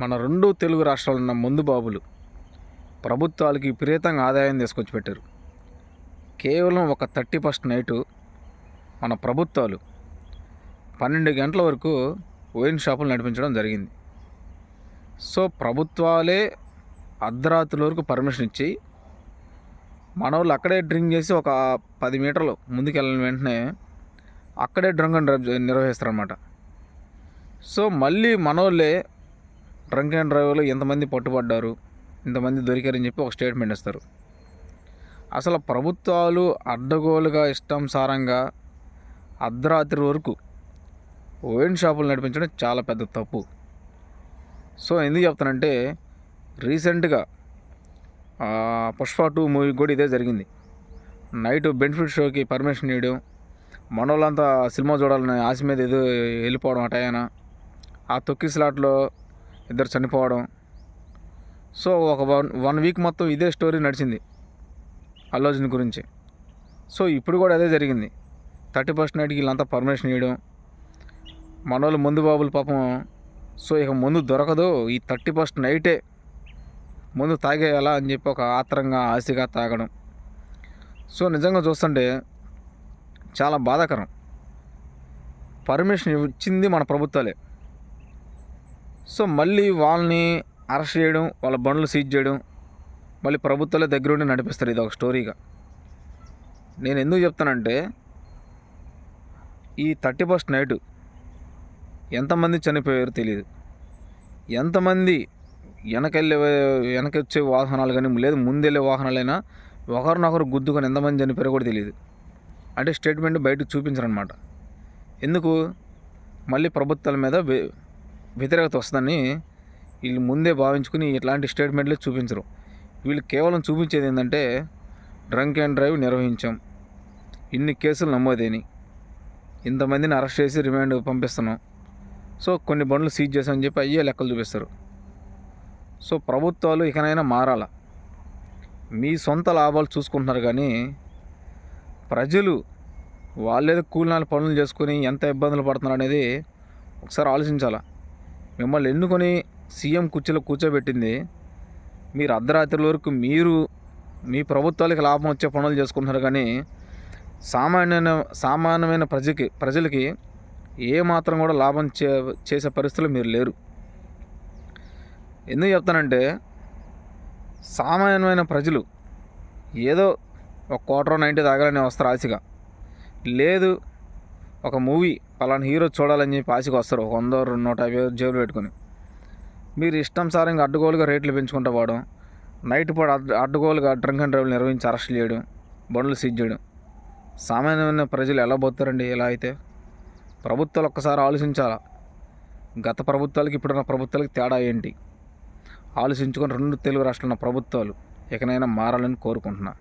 మన రెండు తెలుగు రాష్ట్రాలు ఉన్న ముందు బాబులు ప్రభుత్వాలకి విపరీతంగా ఆదాయం తీసుకొచ్చి పెట్టారు. కేవలం ఒక థర్టీ ఫస్ట్ నైటు మన ప్రభుత్వాలు పన్నెండు గంటల వరకు వైన్ షాపులు నడిపించడం జరిగింది. సో ప్రభుత్వాలే అర్ధరాత్రుల వరకు పర్మిషన్ ఇచ్చి మన వాళ్ళు అక్కడే డ్రింక్ చేసి ఒక పది మీటర్లు ముందుకెళ్ళిన వెంటనే అక్కడే డ్రంక్ అండ్ డ్రైవ్ నిర్వహిస్తారనమాట సో మళ్ళీ మనోళ్ళే డ్రంక్ అండ్ డ్రైవ్లో ఎంతమంది పట్టుబడ్డారు ఇంతమంది దొరికారని చెప్పి ఒక స్టేట్మెంట్ ఇస్తారు. అసలు ప్రభుత్వాలు అడ్డగోలుగా ఇష్టానుసారంగా అర్ధరాత్రి వరకు ఓయిన్ షాపులు నడిపించడం చాలా పెద్ద తప్పు. సో ఎందుకు చెప్తానంటే రీసెంట్గా పుష్ప టూ మూవీ కూడా ఇదే జరిగింది. నైట్ బెనిఫిట్ షోకి పర్మిషన్ ఇవ్వడం మనోళ్ళంతా సినిమా చూడాలని ఆశ మీద ఏదో వెళ్ళిపోవడం అటయాన ఆ తొక్కి స్లాట్లో ఇద్దరు చనిపోవడం. సో ఒక వన్ వన్ వీక్ మొత్తం ఇదే స్టోరీ నడిచింది అల్లు గురించి. సో ఇప్పుడు కూడా అదే జరిగింది. థర్టీ ఫస్ట్ నైట్కి వీళ్ళంతా పర్మిషన్ ఇవ్వడం మనోళ్ళు ముందు బాబులు పాపం. సో ఇక ముందు దొరకదు. ఈ థర్టీ ఫస్ట్ నైటే ముందు తాగేయాలా అని చెప్పి ఒక ఆత్రంగా ఆశగా తాగడం. సో నిజంగా చూస్తుంటే చాలా బాధాకరం. పర్మిషన్ ఇచ్చింది మన ప్రభుత్వాలే. సో మళ్ళీ వాళ్ళని అరెస్ట్ చేయడం వాళ్ళ బండ్లు సీజ్ చేయడం మళ్ళీ ప్రభుత్వాల దగ్గరుండి నడిపిస్తారు ఇది ఒక స్టోరీగా. నేను ఎందుకు చెప్తానంటే ఈ థర్టీ ఫస్ట్ నైటు ఎంతమంది చనిపోయారో తెలియదు ఎంతమంది వెనకెళ్ళే వెనకొచ్చే వాహనాలు కానీ లేదు ముందెళ్ళే వాహనాలైనా ఒకరినొకరు గుద్దుకొని ఎంతమంది చనిపోయారో కూడా తెలియదు అంటే స్టేట్మెంట్ బయటకు చూపించరనమాట ఎందుకు? మళ్ళీ ప్రభుత్వాల మీద వ్యతిరేకత వస్తుందని వీళ్ళు ముందే భావించుకుని ఇట్లాంటి స్టేట్మెంట్లే చూపించరు. వీళ్ళు కేవలం చూపించేది ఏంటంటే డ్రంక్ అండ్ డ్రైవ్ నిర్వహించాం. ఇన్ని కేసులు నమోదేని ఇంతమందిని అరెస్ట్ చేసి రిమాండ్ పంపిస్తున్నాం. సో కొన్ని బండ్లు సీజ్ చేసామని చెప్పి అయ్యే లెక్కలు చూపిస్తారు. సో ప్రభుత్వాలు ఇకనైనా మారాల. మీ సొంత లాభాలు చూసుకుంటున్నారు కానీ ప్రజలు వాళ్ళేదో కూలినాలు పనులు చేసుకుని ఎంత ఇబ్బందులు పడుతున్నారు అనేది ఒకసారి ఆలోచించాలా. మిమ్మల్ని ఎన్నుకొని సీఎం కుర్చీలో కూర్చోబెట్టింది. మీరు అర్ధరాత్రి వరకు మీరు మీ ప్రభుత్వాలకి లాభం వచ్చే పనులు చేసుకుంటున్నారు కానీ సామాన్యమైన సామాన్యమైన ప్రజకి ప్రజలకి ఏ మాత్రం కూడా లాభం చే చేసే పరిస్థితులు మీరు లేరు. ఎందుకు చెప్తానంటే సామాన్యమైన ప్రజలు ఏదో ఒక క్వార్టర్ నైంటీ తాగాలని వస్తారు ఆశగా లేదు ఒక మూవీ పలానా హీరో చూడాలని చెప్పి ఆశకు వస్తారు. ఒక వంద రెండు నూట యాభై జేబులు పెట్టుకొని. మీరు ఇష్టం సారంగా అడ్డుగోలుగా రేట్లు పెంచుకుంటూ పోవడం నైట్ పూట అడ్డు అడ్డగోలుగా డ్రింక్ అండ్ డ్రైవ్లు నిర్వహించి అరెస్ట్ చేయడం బండ్లు సీజ్ చేయడం. సామాన్యమైన ప్రజలు ఎలా పోతారండి ఇలా అయితే? ప్రభుత్వాలు ఒక్కసారి ఆలోచించాలా? గత ప్రభుత్వాలకి ఇప్పుడున్న ప్రభుత్వాలకి తేడా ఏంటి? ఆలోచించుకొని రెండు తెలుగు రాష్ట్రాల ప్రభుత్వాలు ఎకనైనా మారాలని కోరుకుంటున్నాను